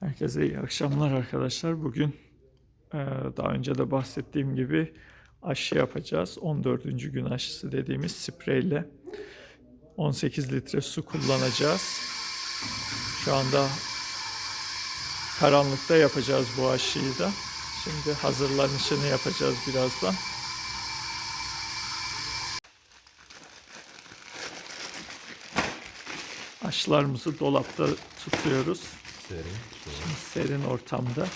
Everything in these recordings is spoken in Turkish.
Herkese iyi akşamlar arkadaşlar. Bugün e, daha önce de bahsettiğim gibi aşı yapacağız. 14. gün aşısı dediğimiz spreyle 18 litre su kullanacağız. Şu anda karanlıkta yapacağız bu aşıyı da. Şimdi hazırlanışını yapacağız birazdan. Aşılarımızı dolapta tutuyoruz. Serin. Serin ortamda.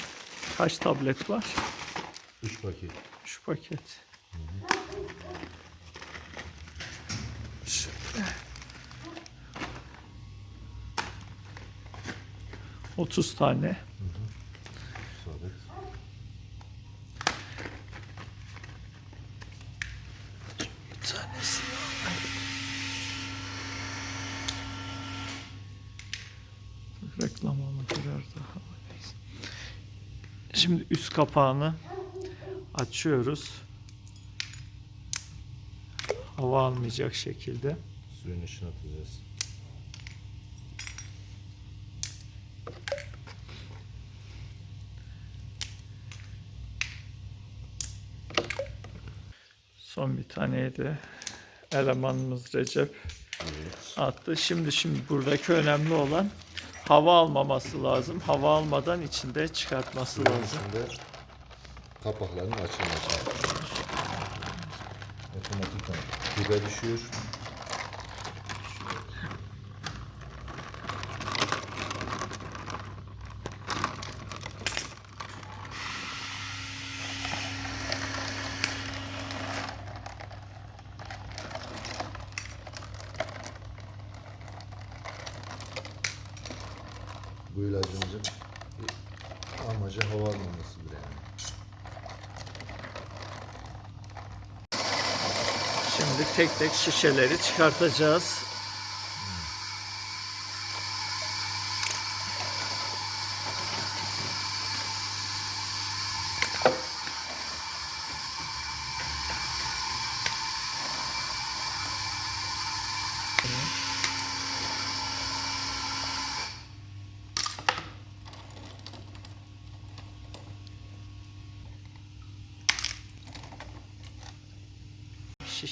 Kaç tablet var? 3 paket. Şu paket. Şöyle. 30 tane. Şimdi üst kapağını açıyoruz. Hava almayacak şekilde. Suyun içine atacağız. Son bir taneyi de elemanımız Recep Evet. attı. Şimdi şimdi buradaki önemli olan hava almaması lazım. Hava almadan içinde çıkartması Suyun lazım. içinde kapakların açılması. Otomatikman dibe düşüyor. Bu ilacımızın amacı hava almamasıdır yani. Şimdi tek tek şişeleri çıkartacağız.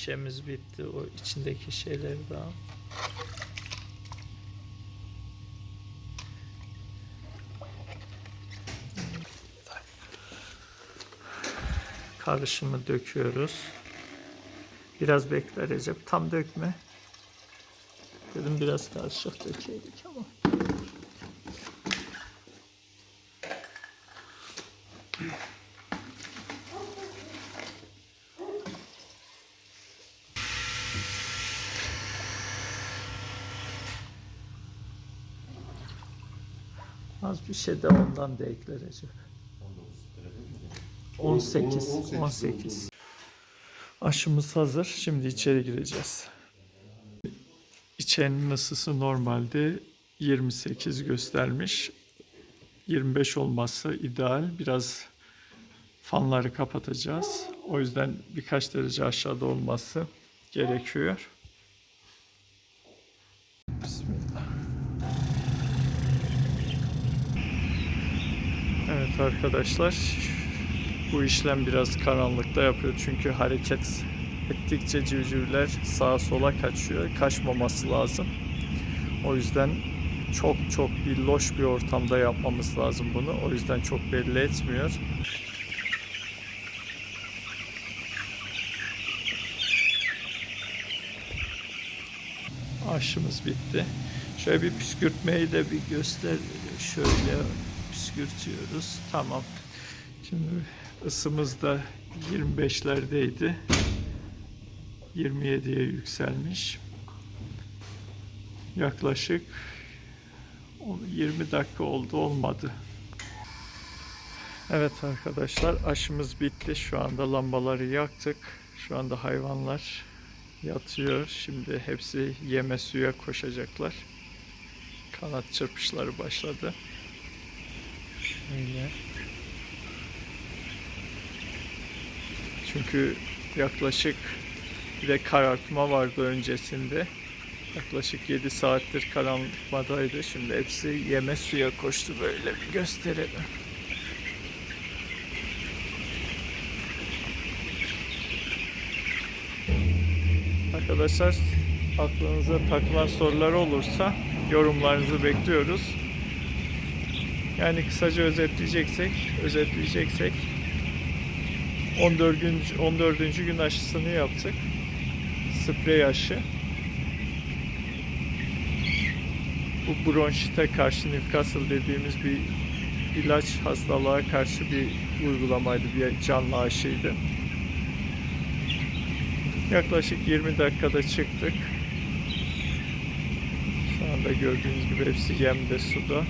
Şişemiz bitti. O içindeki şeyleri al. Karışımı döküyoruz. Biraz bekle Recep. Tam dökme. Dedim biraz karışık dökeydik ama. Az bir şey de ondan da ekle Recep. 18. 18. Aşımız hazır. Şimdi içeri gireceğiz. İçerinin ısısı normalde 28 göstermiş. 25 olması ideal. Biraz fanları kapatacağız. O yüzden birkaç derece aşağıda olması gerekiyor. Evet arkadaşlar bu işlem biraz karanlıkta yapıyor çünkü hareket ettikçe civcivler sağa sola kaçıyor. Kaçmaması lazım. O yüzden çok çok bir loş bir ortamda yapmamız lazım bunu. O yüzden çok belli etmiyor. Aşımız bitti. Şöyle bir püskürtmeyi de bir göster. Şöyle püskürtüyoruz. Tamam. Şimdi ısımız da 25'lerdeydi. 27'ye yükselmiş. Yaklaşık 20 dakika oldu olmadı. Evet arkadaşlar aşımız bitti. Şu anda lambaları yaktık. Şu anda hayvanlar yatıyor. Şimdi hepsi yeme suya koşacaklar. Kanat çırpışları başladı. Öyle. Çünkü yaklaşık bir de karartma vardı öncesinde. Yaklaşık 7 saattir karanlıkmadaydı. Şimdi hepsi yeme suya koştu böyle bir gösterelim. Arkadaşlar aklınıza takılan sorular olursa yorumlarınızı bekliyoruz. Yani kısaca özetleyeceksek, özetleyeceksek 14 gün 14. gün aşısını yaptık. Sprey aşı. Bu bronşite karşı Newcastle dediğimiz bir ilaç hastalığa karşı bir uygulamaydı, bir canlı aşıydı. Yaklaşık 20 dakikada çıktık. Şu anda gördüğünüz gibi hepsi yemde, suda.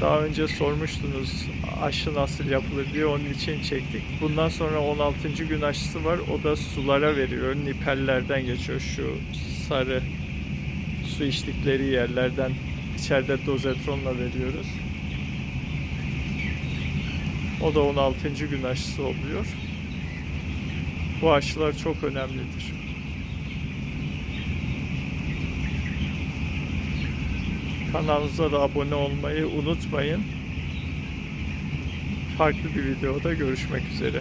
Daha önce sormuştunuz aşı nasıl yapılır diye onun için çektik. Bundan sonra 16. gün aşısı var. O da sulara veriyor. Nipellerden geçiyor şu sarı su içtikleri yerlerden içeride dozetronla veriyoruz. O da 16. gün aşısı oluyor. Bu aşılar çok önemlidir. Kanalımıza da abone olmayı unutmayın. Farklı bir videoda görüşmek üzere.